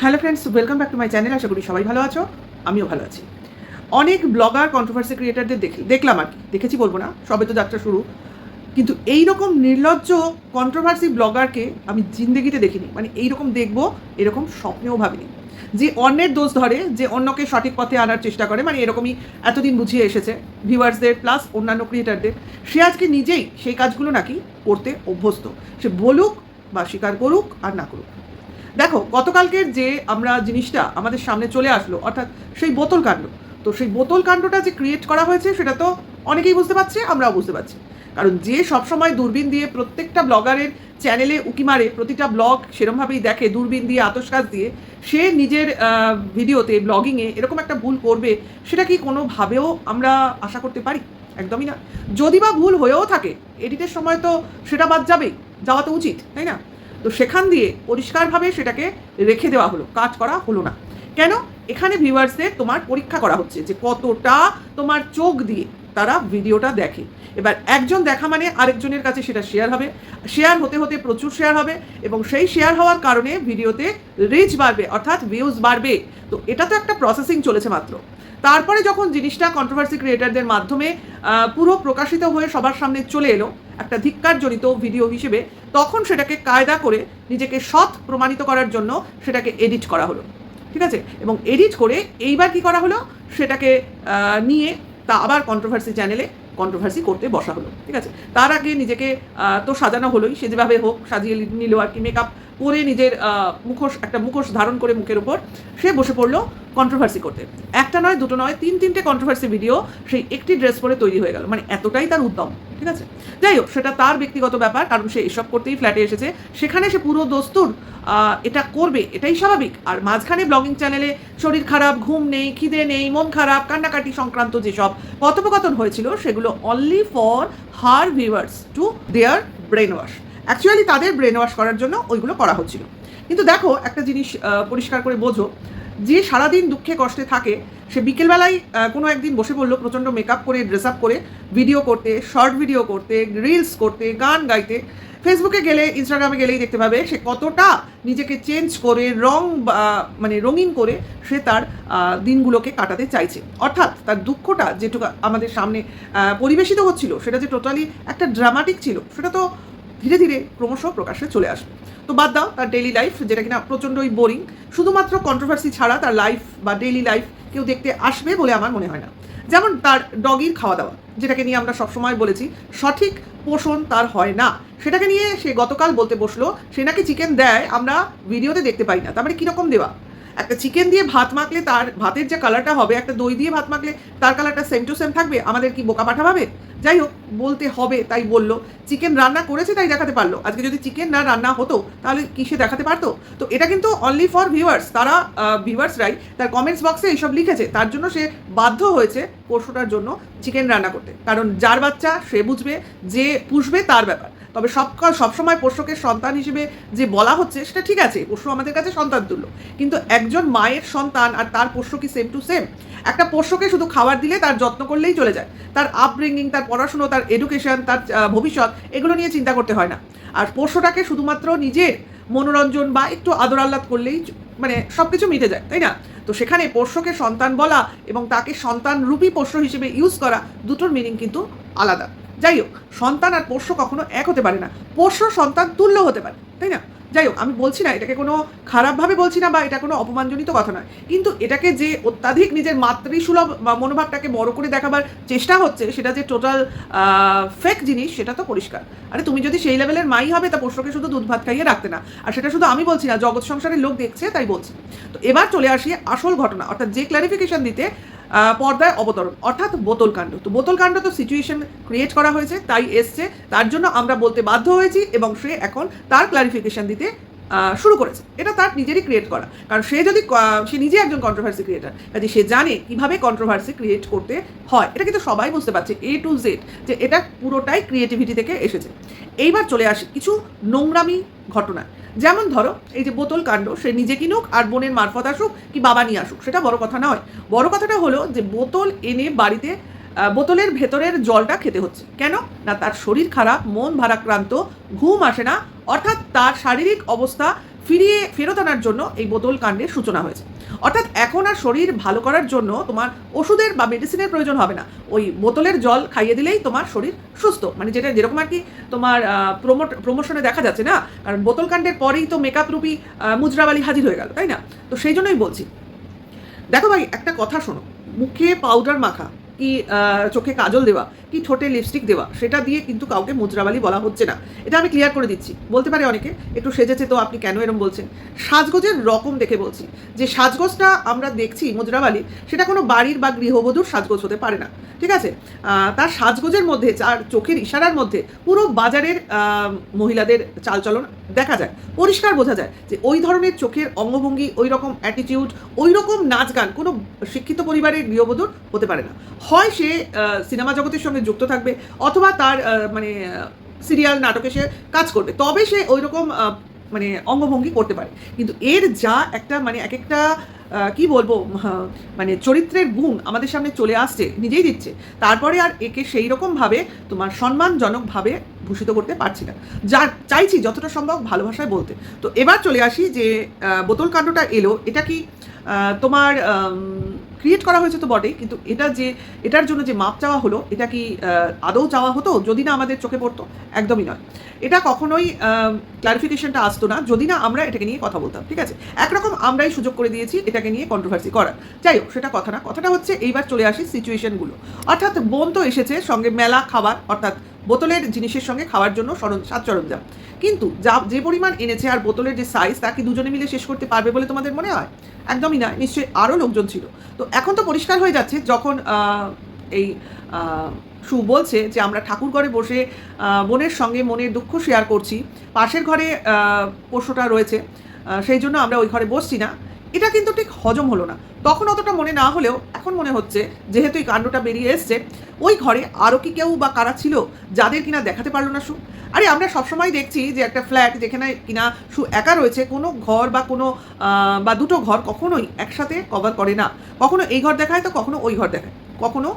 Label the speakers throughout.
Speaker 1: Hello friends welcome back to my channel আশা করি সবাই ভালো আছো। আমিও ভালো আছি। অনেক ব্লগার কন্ট্রোভার্সি ক্রিয়েটারদের দেখি দেখলাম আর কি। দেখেছি বলব না, সবে তো যাত্রা শুরু। কিন্তু এই রকম নির্লজ্জ কন্ট্রোভার্সি ব্লগারকে আমি জিন্দগিতে দেখিনি। মানে এই রকম দেখব, এরকম স্বপ্নেও ভাবিনি। যে অন্যের দোষ ধরে, যে অন্যকে সঠিক পথে আনার চেষ্টা করে মানে এরকমই এতদিন বুঝিয়ে এসেছে ভিউয়ার্সদের প্লাস অন্যান্য ক্রিয়েটারদের সে আজকে নিজেই সেই কাজগুলো নাকি করতে অভ্যস্ত। সে বলুক বা স্বীকার করুক আর না করুক। দেখো, গতকালকের যে আমরা জিনিসটা আমাদের সামনে চলে আসলো, অর্থাৎ সেই বোতল কাণ্ড, তো সেই বোতল কাণ্ডটা যে ক্রিয়েট করা হয়েছে সেটা তো অনেকেই বুঝতে পারছে, আমরাও বুঝতে পারছি। কারণ যে সবসময় দূরবীন দিয়ে প্রত্যেকটা ব্লগারের চ্যানেলে উকি মারে, প্রতিটা ব্লগ সেরমভাবেই দেখে দূরবীন দিয়ে আতসকাজ দিয়ে, সে নিজের ভিডিওতে ব্লগিংয়ে এরকম একটা ভুল করবে, সেটা কি কোনোভাবেও আমরা আশা করতে পারি? একদমই না। যদি বা ভুল হয়েও থাকে এডিটের সময় তো সেটা বাদ যাবেই, যাওয়া তো উচিত, তাই না? তো সেখান দিয়ে পরিষ্কারভাবে সেটাকে রেখে দেওয়া হলো, কাজ করা হলো না। কেন? এখানে ভিউয়ার্সদের তোমার পরীক্ষা করা হচ্ছে যে কতটা তোমার চোখ দিয়ে তারা ভিডিওটা দেখে। এবার একজন দেখা মানে আরেকজনের কাছে সেটা শেয়ার হবে। শেয়ার হতে হতে প্রচুর শেয়ার হবে এবং সেই শেয়ার হওয়ার কারণে ভিডিওতে রিচ বাড়বে, অর্থাৎ ভিউজ বাড়বে। তো এটা তো একটা প্রসেসিং চলেছে মাত্র। তারপরে যখন জিনিসটা কন্ট্রোভার্সি ক্রিয়েটারদের মাধ্যমে পুরো প্রকাশিত হয়ে সবার সামনে চলে এলো, একটা ধিক্কারজনিত ভিডিও হিসেবে, তখন সেটাকে কায়দা করে নিজেকে সৎ প্রমাণিত করার জন্য সেটাকে এডিট করা হলো। ঠিক আছে? এবং এডিট করে এইবার কি করা হলো? সেটাকে নিয়ে তা আবার কন্ট্রোভার্সি চ্যানেলে কন্ট্রোভার্সি করতে বসা হলো। ঠিক আছে? তার আগে নিজেকে তো সাজানো হলোই। সে যেভাবে হোক, সাজিয়ে নিল আর কি মেকআপ করে নিজের মুখোশ, একটা মুখোশ ধারণ করে মুখের উপর, সে বসে পড়ল কন্ট্রোভার্সি করতে। একটা নয়, দুটো নয়, তিন, তিনটে কন্ট্রোভার্সি ভিডিও সেই একটি ড্রেস পরে তৈরি হয়ে গেল। মানে এতটাই তার উদ্যম, ঠিক আছে? যাই হোক, সেটা তার ব্যক্তিগত ব্যাপার, কারণ সে এসব করতেই ফ্ল্যাটে এসেছে। সেখানে সে পুরো দস্তুর এটা করবে, এটাই স্বাভাবিক। আর মাঝখানে ব্লগিং চ্যানেলে শরীর খারাপ, ঘুম নেই, খিদে নেই, মন খারাপ, কান্নাকাটি সংক্রান্ত যেসব কথোপকথন হয়েছিল, সেগুলো only for her viewers to their brain wash actually তাদের ব্রেন ওয়াশ করার জন্য ওইগুলো করা হচ্ছিল। কিন্তু দেখো, একটা জিনিস পরিষ্কার করে বোঝো, যে সারাদিন দুঃখে কষ্টে থাকে, সে বিকেলবেলায় কোনো একদিন বসে পড়ল, প্রচণ্ড মেকআপ করে ড্রেস আপ করে ভিডিও করতে শর্ট ভিডিও করতে রিলস করতে, গান গাইতে ফেসবুকে গেলে ইনস্টাগ্রামে গেলেই দেখতে পাবে, সে কতটা নিজেকে চেঞ্জ করে, রং মানে রঙিন করে, সে তার দিনগুলোকে কাটাতে চাইছে। অর্থাৎ তার দুঃখটা যেটুকু আমাদের সামনে পরিবেশিত হচ্ছিল, সেটা যে টোটালি একটা ড্রামাটিক ছিল, সেটা তো ধীরে ধীরে ক্রমশ প্রকাশ্যে চলে আসবে। তো বাদ দাও, তার ডেইলি লাইফ যেটা কিনা প্রচণ্ডই বোরিং শুধুমাত্র কন্ট্রোভার্সি ছাড়া তার লাইফ বা ডেইলি লাইফ কেউ দেখতে আসবে বলে আমার মনে হয় না। যেমন তার ডগির খাওয়া দাওয়া যেটাকে নিয়ে আমরা সবসময় বলেছি, সঠিক পোষণ তার হয় না। সেটাকে নিয়ে সে গতকাল বলতে বসল, সে নাকি চিকেন দেয়, আমরা ভিডিওতে দেখতে পাই না। তার মানে কীরকম দেওয়া? একটা চিকেন দিয়ে ভাত মাখলে তার, ভাতের যে কালারটা হবে, একটা দই দিয়ে ভাত মাখলে তার কালারটা সেম টু সেম থাকবে? আমাদের কি বোকা পাঠা ভাবে? যাই হোক বলতে হবে, তাই বলল। চিকেন রান্না করেছে, তাই দেখাতে পারল। আজকে যদি চিকেন না রান্না হতো, তাহলে কিসে দেখাতে পারতো? তো এটা কিন্তু অনলি ফর ভিউয়ার্স তারা ভিউয়ার্সরাই তার কমেন্টস বক্সে এইসব লিখেছে। তার জন্য সে বাধ্য হয়েছে পরশুটার জন্য চিকেন রান্না করতে। কারণ যার বাচ্চা সে বুঝবে, যে পুষবে তার ব্যাপার। তবে সব সবসময় পোষ্যকে সন্তান হিসেবে যে বলা হচ্ছে, সেটা ঠিক আছে পশু আমাদের কাছে সন্তান তুল্য। কিন্তু একজন মায়ের সন্তান আর তার পোষ্য কি সেম টু সেম একটা পোষ্যকে শুধু খাবার দিলে তার যত্ন করলেই চলে যায়। তার আপব্রিঙ্গিং তার পড়াশুনো, তার এডুকেশন তার ভবিষ্যৎ, এগুলো নিয়ে চিন্তা করতে হয় না। আর পোষ্যটাকে শুধুমাত্র নিজের মনোরঞ্জন বা একটু আদর আহ্লাদ করলেই মানে সব কিছু মিটে যায়, তাই না? তো সেখানে পোষ্যকে সন্তান বলা এবং তাকে সন্তান রূপী পোষ্য হিসেবে ইউজ করা, দুটোর মিনিং কিন্তু আলাদা। যাই হোক সন্তান আর পোষ্য কখনো এক হতে পারে না। পোষ্য সন্তান তুল্য হতে পারে, তাই না? যাই হোক আমি বলছি না এটাকে কোনো খারাপভাবে বলছি না বা এটা কোনো অপমানজনিত কথা নয়। কিন্তু এটাকে যে অত্যাধিক নিজের মাতৃসুলভ মনোভাবটাকে বড় করে দেখাবার চেষ্টা হচ্ছে, সেটা যে টোটাল ফেক জিনিস, সেটা তো পরিষ্কার। আরে, তুমি যদি সেই লেভেলের মাই হবে, তা পোষ্যকে শুধু দুধ ভাত খাইয়ে রাখতে না। আর সেটা শুধু আমি বলছি না, জগৎ সংসারের লোক দেখছে, তাই বলছি। তো এবার চলে আসি আসল ঘটনা, অর্থাৎ যে ক্লারিফিকেশন দিতে পর্দায় অবতরণ, অর্থাৎ বোতল কাণ্ড। তো বোতল কাণ্ড তো সিচুয়েশন ক্রিয়েট করা হয়েছে, তাই এসছে। তার জন্য আমরা বলতে বাধ্য হয়েছি এবং সে এখন তার ক্লারিফিকেশন দিতে শুরু করেছে। এটা তার নিজেরই ক্রিয়েট করা। কারণ সে যদি সে নিজে একজন কন্ট্রোভার্সি ক্রিয়েটার কাজে সে জানে কীভাবে কন্ট্রোভার্সি ক্রিয়েট করতে হয়। এটা কিন্তু সবাই বুঝতে পারছে এ টু জেড যে এটা পুরোটাই ক্রিয়েটিভিটি থেকে এসেছে। এইবার চলে আসে কিছু নোংরামি ঘটনা যেমন ধরো, এই যে বোতল কাণ্ড, সে নিজে কিনুক আর বোনের মারফত আসুক কি বাবা নিয়ে আসুক, সেটা বড় কথা নয়। বড় কথাটা হলো যে বোতল এনে বাড়িতে বোতলের ভেতরের জলটা খেতে হচ্ছে। কেন? না, তার শরীর খারাপ, মন ভারাক্রান্ত, ঘুম আসে না, অর্থাৎ তার শারীরিক অবস্থা ফিরিয়ে ফেরত আনার জন্য এই বোতল কাণ্ডের সূচনা হয়েছে। অর্থাৎ এখন আর শরীর ভালো করার জন্য তোমার ওষুধের বা মেডিসিনের প্রয়োজন হবে না। ওই বোতলের জল খাইয়ে দিলেই তোমার শরীর সুস্থ। মানে যেটা যেরকম আর কি তোমার প্রমোট প্রমোশনে দেখা যাচ্ছে না? কারণ বোতল কাণ্ডের পরেই তো মেকআপ রূপী মুজরাবালি হাজির হয়ে গেল, তাই না? তো সেই জন্যই বলছি। দেখো ভাই, একটা কথা শোনো। মুখে পাউডার মাখা কি চোখে কাজল দেওয়া, কি ঠোঁটে লিপস্টিক দেওয়া, সেটা দিয়ে কিন্তু কাউকে মুদ্রাবালি বলা হচ্ছে না। এটা আমি ক্লিয়ার করে দিচ্ছি। বলতে পারে অনেকে, একটু সেজেছে তো আপনি কেন এরম বলছেন? সাজগোজের রকম দেখে বলছি, যে সাজগোজটা আমরা দেখছি মুদ্রাবালি, সেটা কোনো বাড়ির বা গৃহবধূর সাজগোজ হতে পারে না। ঠিক আছে? তার সাজগোজের মধ্যে, তার চোখের ইশারার মধ্যে পুরো বাজারের মহিলাদের চালচলন দেখা যায়। পরিষ্কার বোঝা যায় যে ওই ধরনের চোখের অঙ্গভঙ্গি, ওই রকম অ্যাটিটিউড ওই রকম নাচ গান কোনো শিক্ষিত পরিবারের গৃহবধূর হতে পারে না। হয় সে সিনেমা জগতের সঙ্গে যুক্ত থাকবে অথবা তার মানে সিরিয়াল, নাটকে সে কাজ করবে। তবে সে ওই রকম মানে অঙ্গভঙ্গি করতে পারে। কিন্তু এর যা একটা মানে এক একটা কি বলব মানে চরিত্রের গুণ আমাদের সামনে চলে আসছে, নিজেই দিচ্ছে, তারপরে আর একে সেই রকমভাবে তোমার সম্মানজনকভাবে ভূষিত করতে পারছি না। যা চাইছি যতটা সম্ভব ভালোবাসায় বলতে। তো এবার চলে আসি যে বোতল কাণ্ডটা এলো। এটা কি তোমার ক্রিয়েট করা হয়েছে তো বটেই, কিন্তু এটা যে, এটার জন্য যে মাপ চাওয়া হলো, এটা কি আদৌ চাওয়া হতো? যদি না আমাদের চোখে পড়তো, একদমই নয়। এটা কখনোই ক্লারিফিকেশনটা আসতো না, যদি না আমরা এটাকে নিয়ে কথা বলতাম, ঠিক আছে? একরকম আমরাই সুযোগ করে দিয়েছি এটাকে নিয়ে কন্ট্রোভার্সি করার। যাই হোক, সেটা কথা না, কথাটা হচ্ছে এইবার চলে আসি সিচুয়েশনগুলো অর্থাৎ বোন তো এসেছে, সঙ্গে মেলা, খাবার, অর্থাৎ বোতলের জিনিসের সঙ্গে খাওয়ার জন্য সরঞ্জ সাজ সরঞ্জাম। কিন্তু যা যে পরিমাণ এনেছে আর বোতলের যে সাইজ তা কি দুজনে মিলে শেষ করতে পারবে বলে তোমাদের মনে হয়? একদমই না, নিশ্চয়ই আরও লোকজন ছিল। তো এখন তো পরিষ্কার হয়ে যাচ্ছে, যখন এই সু বলছে যে আমরা ঠাকুর ঘরে বসে বোনের সঙ্গে মনের দুঃখ শেয়ার করছি, পাশের ঘরে পোষ্যটা রয়েছে সেই জন্য আমরা ওই ঘরে বসছি না। এটা কিন্তু ঠিক হজম হলো না। তখন অতটা মনে না হলেও এখন মনে হচ্ছে, যেহেতু এই কাণ্ডটা বেরিয়ে এসছে, ওই ঘরে আরও কি কেউ বা কারা ছিল যাদের কিনা দেখাতে পারল না সু। আরে আমরা সবসময় দেখছি যে একটা ফ্ল্যাট যেখানে কিনা সু একা রয়েছে, কোনো ঘর বা কোনো বা দুটো ঘর কখনোই একসাথে কভার করে না। কখনো এই ঘর দেখায় তো কখনো ওই ঘর দেখায়। কখনো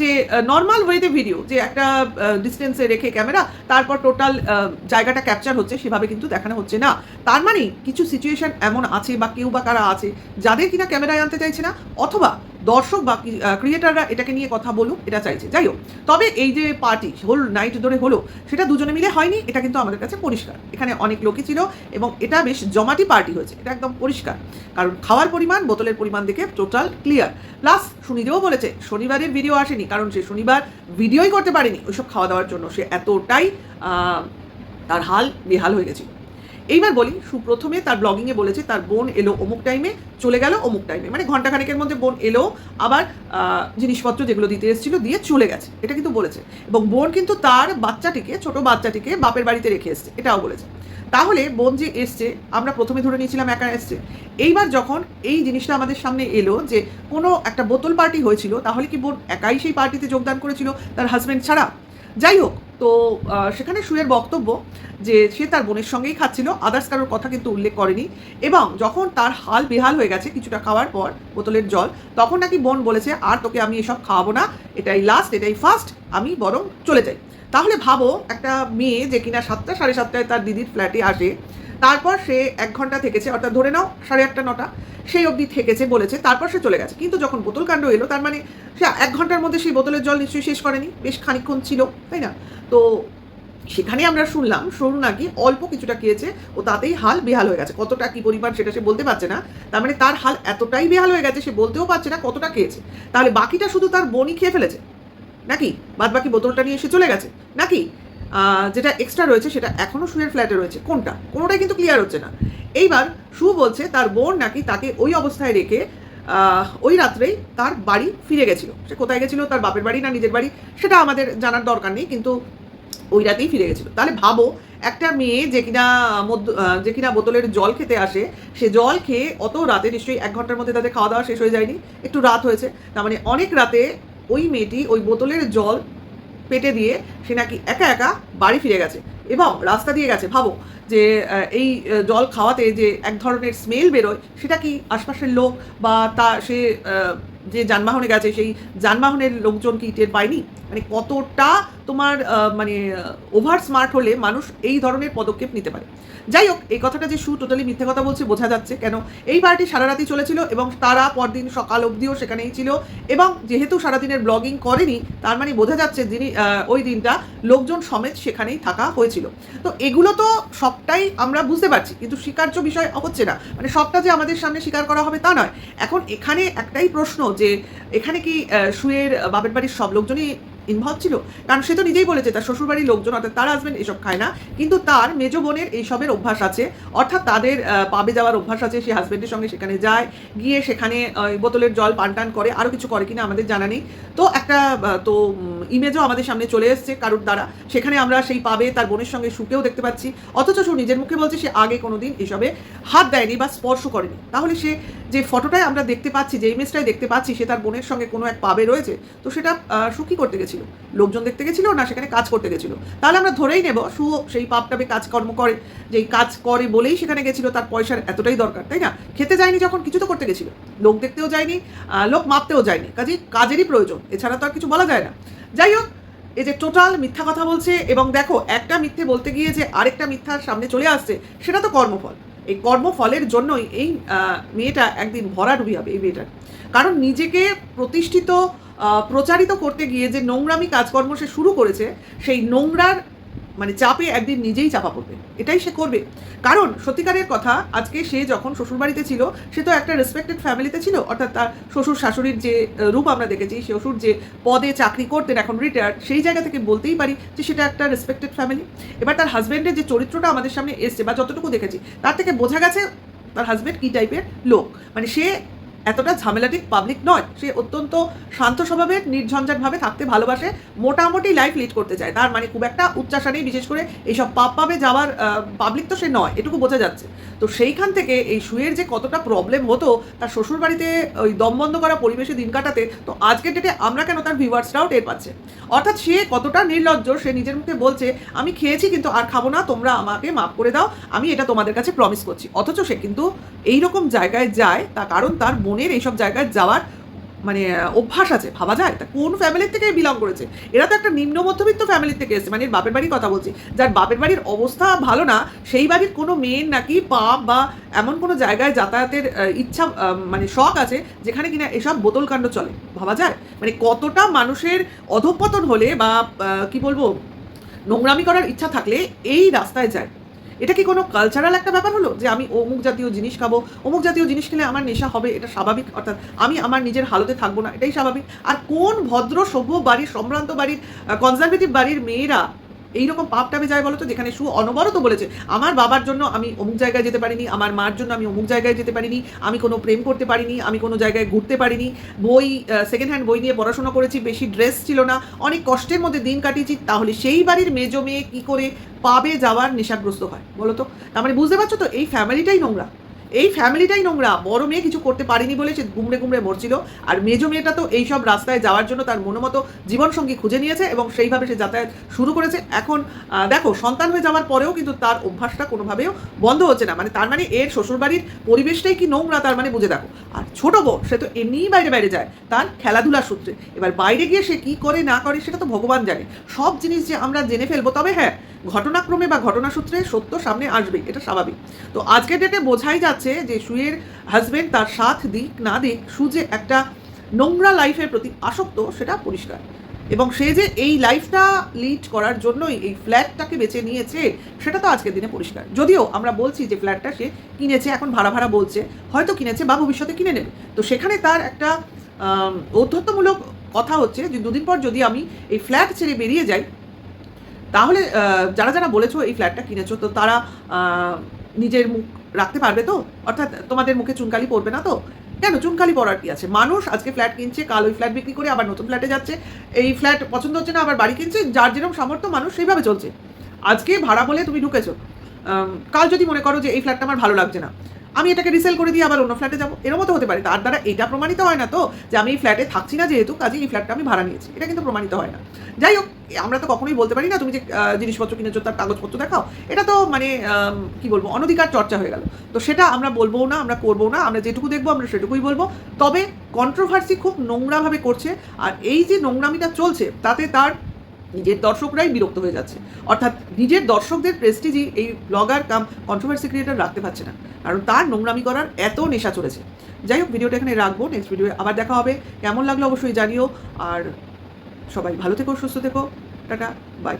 Speaker 1: যে নর্মাল ওয়েতে ভিডিও যে একটা ডিস্টেন্সে রেখে ক্যামেরা তারপর টোটাল জায়গাটা ক্যাপচার হচ্ছে, সেভাবে কিন্তু দেখানো হচ্ছে না। তার মানে কিছু সিচুয়েশন এমন আছে বা কেউ বা কারা আছে, যাদের কিনা ক্যামেরায় আনতে চাইছে না, অথবা দর্শক বা ক্রিয়েটাররা এটাকে নিয়ে কথা বলুক, এটা চাইছে। যাই হোক, তবে এই যে পার্টি, হোল, নাইট ধরে হলো, সেটা দুজনে মিলে হয়নি, এটা কিন্তু আমাদের কাছে পরিষ্কার। এখানে অনেক লোকই ছিল এবং এটা বেশ জমাটি পার্টি হয়েছে, এটা একদম পরিষ্কার। কারণ খাওয়ার পরিমাণ, বোতলের পরিমাণ দেখে টোটাল ক্লিয়ার। প্লাস সুনিদেও বলেছে, শনিবারের ভিডিও আসেনি, কারণ সে শনিবার ভিডিওই করতে পারেনি। ওইসব খাওয়া দাওয়ার জন্য সে এতটাই তার হাল বেহাল হয়ে গেছিল। এইবার বলি, সুপ্রথমে তার ব্লগিংয়ে বলেছে, তার বোন এলো অমুক টাইমে চলে গেল অমুক টাইমে মানে ঘন্টাখানেকের মধ্যে বোন এলো, আবার জিনিসপত্র যেগুলো দিতে এসেছিল দিয়ে চলে গেছে। এটা কিন্তু বলেছে। এবং বোন কিন্তু তার বাচ্চাটিকে, ছোট বাচ্চাটিকে বাপের বাড়িতে রেখে এসছে। এটাও বলেছে। তাহলে বোন যে এসছে, আমরা প্রথমে ধরে নিয়েছিলাম একা এসছে। এইবার যখন এই জিনিসটা আমাদের সামনে এলো যে কোনো একটা বোতল পার্টি হয়েছিল, তাহলে কি বোন একাই সেই পার্টিতে যোগদান করেছিল তার হাজব্যান্ড ছাড়া? যাই হোক তো সেখানে সুরের বক্তব্য যে সে তার বোনের সঙ্গেই খাচ্ছিল আদার্স কারোর কথা কিন্তু উল্লেখ করেনি এবং যখন তার হাল বেহাল হয়ে গেছে কিছুটা খাওয়ার পর বোতলের জল, তখন নাকি বোন বলেছে, আর তোকে আমি এসব খাওয়াবো না, এটাই লাস্ট এটাই ফার্স্ট আমি বরং চলে যাই। তাহলে ভাবো, একটা মেয়ে যে কিনা সাতটা, সাড়ে সাতটায় তার দিদির ফ্ল্যাটে আসে তারপর সে এক ঘণ্টা থেকেছে, অর্থাৎ ধরে নাও সাড়ে আটটা, নটা সেই অবধি থেকেছে, বলেছে, তারপর সে চলে গেছে। কিন্তু যখন বোতল কাণ্ড এলো, তার মানে সে এক ঘণ্টার মধ্যে সেই বোতলের জল নিশ্চয়ই শেষ করেনি, বেশ খানিকক্ষণ ছিল, তাই না? তো সেখানে আমরা শুনলাম সরু নাকি অল্প কিছুটা খেয়েছে, ও তাতেই হাল বেহাল হয়ে গেছে। কতটা কি পরিমাণ সেটা সে বলতে পারছে না, তার মানে তার হাল এতটাই বেহাল হয়ে গেছে, সে বলতেও পারছে না কতটা খেয়েছে। তাহলে বাকিটা শুধু তার বোনই খেয়ে ফেলেছে? নাকি? বাদ বাকি বোতলটা নিয়ে এসে চলে গেছে? নাকি? যেটা এক্সট্রা রয়েছে সেটা এখনও শুয়ের ফ্ল্যাটে রয়েছে। কোনটা? কোনোটাই কিন্তু ক্লিয়ার হচ্ছে না। এইবার সু বলছে তার বোন নাকি তাকে ওই অবস্থায় রেখে ওই রাত্রেই তার বাড়ি ফিরে গেছিল। সে কোথায় গেছিল? তার বাপের বাড়ি না নিজের বাড়ি? সেটা আমাদের জানার দরকার নেই, কিন্তু ওই রাতেই ফিরে গেছিল। তাহলে ভাবো, একটা মেয়ে যে কিনা মধ্য যে কিনা বোতলের জল খেতে আসে, সে জল খেয়ে অত রাতে নিশ্চয়ই এক ঘণ্টার মধ্যে তাদের খাওয়া দাওয়া শেষ হয়ে যায়নি। একটু রাত হয়েছে। তার মানে অনেক রাতে ওই মেয়েটি ওই বোতলের জল পেটে দিয়ে সে নাকি একা একা বাড়ি ফিরে গেছে। এবং রাস্তা দিয়ে গেছে। ভাবো যে এই জল খাওয়াতে যে এক ধরনের স্মেল বেরোয়, সেটা কি আশপাশের লোক বা তা, সে যে যানবাহনে গেছে, সেই যানবাহনের লোকজন কি টের পায়নি? মানে কতটা তোমার মানে ওভার স্মার্ট হলে মানুষ এই ধরনের পদক্ষেপ নিতে পারে। যাই হোক, এই কথাটা যে শু টোটালি মিথ্যে কথা বলছে, বোঝা যাচ্ছে কেন। এই পার্টি সারা রাতি চলেছিল এবং তারা পরদিন সকাল অবধিও সেখানেই ছিল এবং যেহেতু সারাদিনের ব্লগিং করেনি, তার মানে বোঝা যাচ্ছে যিনি ওই দিনটা লোকজন সমেত সেখানেই থাকা হয়েছিল। তো এগুলো তো সবটাই আমরা বুঝতে পারছি, কিন্তু স্বীকার্য বিষয় হচ্ছে না। মানে সবটা যে আমাদের সামনে স্বীকার করা হবে তা নয়। এখন এখানে একটাই প্রশ্ন যে, এখানে কি সুয়ের বাপের বাড়ির সব লোকজনই ইনভলভ ছিল। কারণ সে তো নিজেই বলেছে, তার শ্বশুরবাড়ির লোকজন, অর্থাৎ তার হাজবেন্ড এসব খায় না। কিন্তু তার মেজ বোনের এইসবের অভ্যাস আছে। অর্থাৎ তাদের পাবে যাওয়ার অভ্যাস আছে, সে হাজবেন্ডের সঙ্গে সেখানে যায়, গিয়ে সেখানে বোতলের জল, পান টান করে আরও কিছু করে কিনা আমাদের জানা নেই। তো একটা তো ইমেজও আমাদের সামনে চলে এসছে কারোর দ্বারা। সেখানে আমরা সেই পাবে, তার বোনের সঙ্গে শুকেও দেখতে পাচ্ছি। অথচ সে নিজের মুখে বলছে, সে আগে কোনোদিন এসবে হাত দেয়নি বা স্পর্শ করেনি। তাহলে সে যে ফটোটায় আমরা দেখতে পাচ্ছি, যে ইমেজটাই দেখতে পাচ্ছি, সে তার বোনের সঙ্গে কোনো এক পাবে রয়েছে? তো সেটা সুখী করতে গেছিল। লোকজন দেখতে গেছিল না সেখানে কাজ করতে গেছিল। তাহলে আমরা ধরেই নেব সু সেই পাপটাবে কাজকর্ম করে, যে এই কাজ করে বলেই সেখানে গেছিল, তার পয়সার এতটাই দরকার, তাই না? খেতে যায়নি যখন, কিছু তো করতে গেছিল। লোক দেখতেও যায়নি লোক মাপতেও যায়নি। কাজে কাজেরই প্রয়োজন, এছাড়া তো আর কিছু বলা যায় না। যাই হোক, এই যে টোটাল মিথ্যা কথা বলছে, এবং দেখো, একটা মিথ্যে বলতে গিয়ে যে আরেকটা মিথ্যার সামনে চলে আসছে, সেটা তো কর্মফল। এই কর্মফলের জন্যই এই মেয়েটা একদিন ভরাডুবি হবে এই মেয়েটার। কারণ নিজেকে প্রতিষ্ঠিত প্রচারিত করতে গিয়ে যে নোংরামি কাজকর্ম সে শুরু করেছে, সেই নোংরার মানে চাপে একদিন নিজেই চাপা পড়বে। এটাই সে করবে। কারণ সত্যিকারের কথা, আজকে সে যখন শ্বশুরবাড়িতে ছিল, সে তো একটা রেসপেক্টেড ফ্যামিলিতে ছিল। অর্থাৎ তার শ্বশুর শাশুড়ির যে রূপ আমরা দেখেছি শ্বশুর যে পদে চাকরি করতেন, এখন রিটায়ার্ড সেই জায়গা থেকে বলতেই পারি যে সেটা একটা রেসপেক্টেড ফ্যামিলি এবার তার হাজব্যান্ডের যে চরিত্রটা আমাদের সামনে এসছে, বা যতটুকু দেখেছি, তার থেকে বোঝা গেছে তার হাজব্যান্ড কী টাইপের লোক। মানে সে এতটা ঝামেলাটিক পাবলিক নয়। সে অত্যন্ত শান্ত স্বভাবের, নির্ঝঞ্ঝাটভাবে থাকতে ভালোবাসে, মোটামুটি লাইফ লিড করতে চায়। তার মানে খুব একটা উচ্চাসা নেই, বিশেষ করে এইসব পাপ পাবে যাওয়ার পাবলিক তো সে নয়, এটুকু বোঝা যাচ্ছে। তো সেইখান থেকে এই শুয়ের যে কতটা প্রবলেম হতো, তার শ্বশুর বাড়িতে ওই দম বন্ধ করা পরিবেশে দিন কাটাতে, তো আজকের ডেটে আমরা কেন তার ভিউয়ার্সরাও টের পাচ্ছে? অর্থাৎ সে কতটা নির্লজ্জ, সে নিজের মুখে বলছে, আমি খেয়েছি কিন্তু আর খাব না, তোমরা আমাকে মাফ করে দাও, আমি এটা তোমাদের কাছে প্রমিস করছি। অথচ সে কিন্তু এইরকম জায়গায় যায়, তার কারণ তার বোনের এইসব জায়গায় যাওয়ার মানে অভ্যাস আছে, ভাবা যায়। তা কোন ফ্যামিলির থেকে বিলং করেছে? এরা তো একটা নিম্ন মধ্যবিত্ত ফ্যামিলির থেকে এসেছে মানে বাপের বাড়ির কথা বলছি। যার বাপের বাড়ির অবস্থা ভালো না, সেই বাড়ির কোনো মেয়ের নাকি পাপ বা এমন কোনো জায়গায় যাতায়াতের ইচ্ছা মানে শখ আছে, যেখানে কিনা এসব বোতল কাণ্ড চলে, ভাবা যায়? মানে কতটা মানুষের অধঃপতন হলে বা কি বলব, নোংরামি করার ইচ্ছা থাকলে এই রাস্তায় যায়। এটা কি কোনো কালচারাল একটা ব্যাপার হলো? যে আমি অমুক জাতীয় জিনিস খাব, অমুক জাতীয় জিনিস খেলে আমার নেশা হবে, এটা স্বাভাবিক? অর্থাৎ আমি আমার নিজের হালতে থাকব না, এটাই স্বাভাবিক। আর কোন ভদ্র, সভ্য বাড়ির, সম্ভ্রান্ত বাড়ির কনজারভেটিভ বাড়ির মেয়েরা এইরকম পাপ টাপে যায় বলো তো, যেখানে সু অনবরত বলেছে, আমার বাবার জন্য আমি অমুক জায়গায় যেতে পারিনি, আমার মার জন্য আমি অমুক জায়গায় যেতে পারিনি, আমি কোনো প্রেম করতে পারিনি, আমি কোনো জায়গায় ঘুরতে পারিনি, বই সেকেন্ড হ্যান্ড বই নিয়ে পড়াশোনা করেছি, বেশি ড্রেস ছিল না, অনেক কষ্টের মধ্যে দিন কাটিয়েছি, তাহলে সেই বাড়ির মেজো মেয়ে কী করে পাবে যাওয়ার নেশাগ্রস্ত হয় বলো তো? তার মানে বুঝতে পারছ তো এই ফ্যামিলিটাই নোংরা। এই ফ্যামিলিটাই নোংরা। বড় মেয়ে কিছু করতে পারেনি বলে সে গুমড়ে গুমড়ে মরছিল। আর মেজো মেয়েটা তো এইসব রাস্তায় যাওয়ার জন্য তার মনোমতো জীবনসঙ্গী খুঁজে নিয়েছে এবং সেইভাবে সে যাতায়াত শুরু করেছে। এখন দেখো, সন্তান হয়ে যাওয়ার পরেও কিন্তু তার অভ্যাসটা কোনোভাবেও বন্ধ হচ্ছে না। মানে তার মানে এর শ্বশুরবাড়ির পরিবেশটাই কি নোংরা তার মানে বুঝে দেখো। আর ছোট বোন সে তো এমনিই বাইরে বাইরে যায়। তার খেলাধুলার সূত্রে। এবার বাইরে গিয়ে সে কি করে না করে সেটা তো ভগবান জানে। সব জিনিস যে আমরা জেনে ফেলব, তবে হ্যাঁ ঘটনাক্রমে বা ঘটনাসূত্রে সত্য সামনে আসবে এটা স্বাভাবিক। তো আজকের ডেটে বোঝাই যাচ্ছে যে সুয়ের হাজবেন্ড তার সাথ দিক, না দিক সু যে একটা নোংরা লাইফের প্রতি আসক্ত, সেটা পরিষ্কার। এবং সে যে এই লাইফটা লিড করার জন্যই এই ফ্ল্যাটটাকে বেছে নিয়েছে, সেটা তো আজকের দিনে পরিষ্কার। যদিও আমরা বলছি যে ফ্ল্যাটটা সে কিনেছে, এখন ভাড়া ভাড়া বলছে, হয়তো কিনেছে বা ভবিষ্যতে কিনে নেবে। তো সেখানে তার একটা ঔদ্ধত্যমূলক কথা হচ্ছে যে দুদিন পর যদি আমি এই ফ্ল্যাট ছেড়ে বেরিয়ে যাই, তাহলে যারা যারা বলেছ এই ফ্ল্যাটটা কিনেছো, তো তারা নিজের মুখ রাখতে পারবে তো? অর্থাৎ তোমাদের মুখে চুনকালি পড়বে না তো? কেন? চুনকালি পড়ার কি আছে? মানুষ আজকে ফ্ল্যাট কিনছে, কাল ওই ফ্ল্যাট বিক্রি করে আবার নতুন ফ্ল্যাটে যাচ্ছে। এই ফ্ল্যাট পছন্দ হচ্ছে না, আবার বাড়ি কিনছে, যার যেরকম সামর্থ্য মানুষ সেইভাবে চলছে। আজকে ভাড়া বলে তুমি ঢুকেছো। কাল যদি মনে করো যে এই ফ্ল্যাটটা আমার ভালো লাগছে না আমি এটাকে রিসেল করে দিয়ে আবার অন্য ফ্ল্যাটে যাব। এরমও তো হতে পারে। তার দ্বারা এটা প্রমাণিত হয় না তো যে আমি এই ফ্ল্যাটে থাকছি না যেহেতু, কাজে এই ফ্ল্যাটটা আমি ভাড়া নিয়েছি। এটা কিন্তু প্রমাণিত হয় না। যাই হোক আমরা তো কখনোই বলতে পারি না, তুমি যে জিনিসপত্র কিনেছো, তার কাগজপত্র দেখাও। এটা তো মানে কি বলব, অনধিকার চর্চা হয়ে গেল। তো সেটা আমরা বলব না, আমরা করব না, আমরা যেটুকু দেখব, আমরা সেটুকুই বলব। তবে কন্ট্রোভার্সি খুব নোংরাভাবে করছে। আর এই যে নোংরামিটা চলছে, তাতে তার নিজের দর্শকরাই বিরক্ত হয়ে যাচ্ছে। অর্থাৎ নিজের দর্শকদের প্রেস্টিজই এই ব্লগার কাম কন্ট্রোভার্সি ক্রিয়েটার রাখতে পারছে না। কারণ তার নোংরামি করার এত নেশা চলেছে। যাই হোক ভিডিওটা এখানে রাখব। নেক্সট ভিডিও আবার দেখা হবে। কেমন লাগল অবশ্যই জানিও। আর সবাই ভালো থেকো, সুস্থ থেকো। Tata bye